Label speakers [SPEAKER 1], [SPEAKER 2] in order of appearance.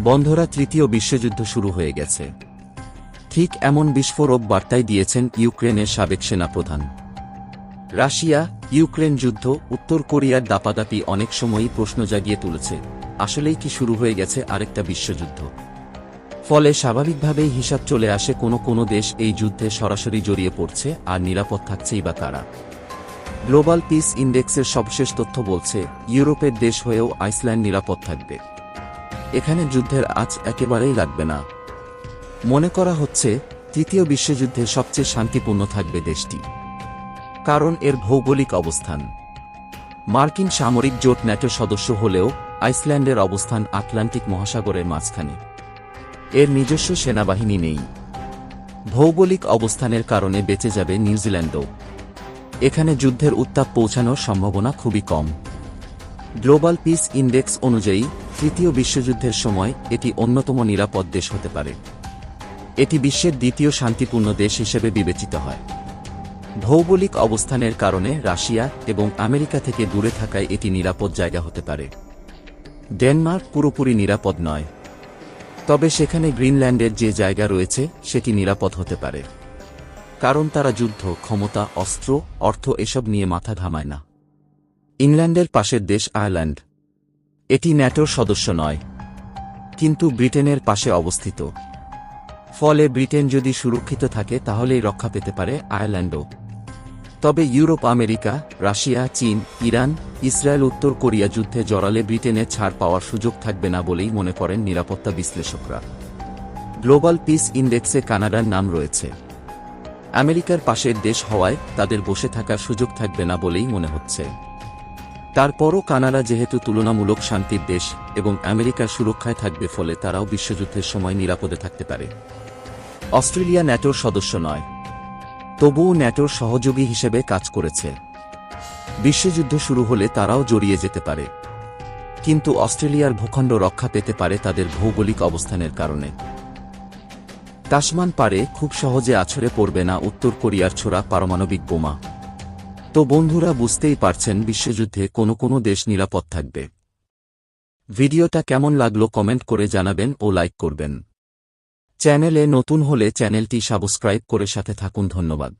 [SPEAKER 1] বন্ধরা তৃতীয় বিশ্বযুদ্ধ শুরু হয়ে গেছে। ঠিক এমন বিস্ফোরক বার্তাই দিয়েছেন ইউক্রেনের সাবেক সেনাপ্রধান। রাশিয়া, ইউক্রেন যুদ্ধ, উত্তর কোরিয়ার দাপাদাপি অনেক সময়ই প্রশ্ন জাগিয়ে তুলেছে, আসলেই কি শুরু হয়ে গেছে আরেকটা বিশ্বযুদ্ধ? ফলে স্বাভাবিকভাবেই হিসাব চলে আসে কোনো কোনো দেশ এই যুদ্ধে সরাসরি জড়িয়ে পড়ছে আর নিরাপদ থাকছেই বা কারা। গ্লোবাল পিস ইন্ডেক্সের সবশেষ তথ্য বলছে, ইউরোপের দেশ হয়েও আইসল্যান্ড নিরাপদ থাকবে। এখানে যুদ্ধের আজ একেবারেই লাগবে না। মনে করা হচ্ছে, তৃতীয় বিশ্বযুদ্ধে সবচেয়ে শান্তিপূর্ণ থাকবে দেশটি। কারণ এর ভৌগোলিক অবস্থান। মার্কিন সামরিক জোট ন্যাটো সদস্য হলেও আইসল্যান্ডের অবস্থান আটলান্টিক মহাসাগরের মাঝখানে। এর নিজস্ব সেনাবাহিনী নেই। ভৌগোলিক অবস্থানের কারণে বেঁচে যাবে নিউজিল্যান্ডও। এখানে যুদ্ধের উত্তাপ পৌঁছানোর সম্ভাবনা খুবই কম। গ্লোবাল পিস ইন্ডেক্স অনুযায়ী তৃতীয় বিশ্বযুদ্ধের সময় এটি অন্যতম নিরাপদ দেশ হতে পারে। এটি বিশ্বের দ্বিতীয় শান্তিপূর্ণ দেশ হিসেবে বিবেচিত হয়। ভৌগোলিক অবস্থানের কারণে রাশিয়া এবং আমেরিকা থেকে দূরে থাকায় এটি নিরাপদ জায়গা হতে পারে। ডেনমার্ক পুরোপুরি নিরাপদ নয়। তবে সেখানে গ্রিনল্যান্ডের যে জায়গা রয়েছে, সেটি নিরাপদ হতে পারে। কারণ তারা যুদ্ধ, ক্ষমতা, অস্ত্র, অর্থ এসব নিয়ে মাথা ঘামায় না। ইংল্যান্ডের পাশের দেশ আয়ারল্যান্ড। এটি ন্যাটোর সদস্য নয়, কিন্তু ব্রিটেনের পাশে অবস্থিত। ফলে ব্রিটেন যদি সুরক্ষিত থাকে, তাহলেই রক্ষা পেতে পারে আয়ারল্যান্ডও। তবে ইউরোপ, আমেরিকা, রাশিয়া, চীন, ইরান, ইসরায়েল, উত্তর কোরিয়া যুদ্ধে জড়ালে ব্রিটেনের ছাড় পাওয়ার সুযোগ থাকবে না বলেই মনে করেন নিরাপত্তা বিশ্লেষকরা। গ্লোবাল পিস ইন্ডেক্সে কানাডার নাম রয়েছে। আমেরিকার পাশের দেশ হওয়ায় তাদের বসে থাকার সুযোগ থাকবে না বলেই মনে হচ্ছে। তারপরও কানাডা যেহেতু তুলনামূলক শান্তির দেশ এবং আমেরিকার সুরক্ষায় থাকবে ফলে তারাও বিশ্বযুদ্ধের সময় নিরাপদে থাকতে পারে। অস্ট্রেলিয়া ন্যাটোর সদস্য নয়। তবুও ন্যাটোর সহযোগী হিসেবে কাজ করেছে। বিশ্বযুদ্ধ শুরু হলে তারাও জড়িয়ে যেতে পারে। কিন্তু অস্ট্রেলিয়ার ভূখণ্ড রক্ষা পেতে পারে তাদের ভৌগোলিক অবস্থানের কারণে। তাসমান পারে খুব সহজে আছড়ে পড়বে না উত্তর কোরিয়ার ছোড়া পারমাণবিক বোমা। তো বন্ধুরা বুঝতেই পারছেন, বিশ্বযুদ্ধে কোনো কোনো দেশ নিরাপদ থাকবে। ভিডিওটা কেমন লাগল কমেন্ট করে জানাবেন ও লাইক করবেন। চ্যানেলে নতুন হলে চ্যানেলটি সাবস্ক্রাইব করে সাথে থাকুন, ধন্যবাদ।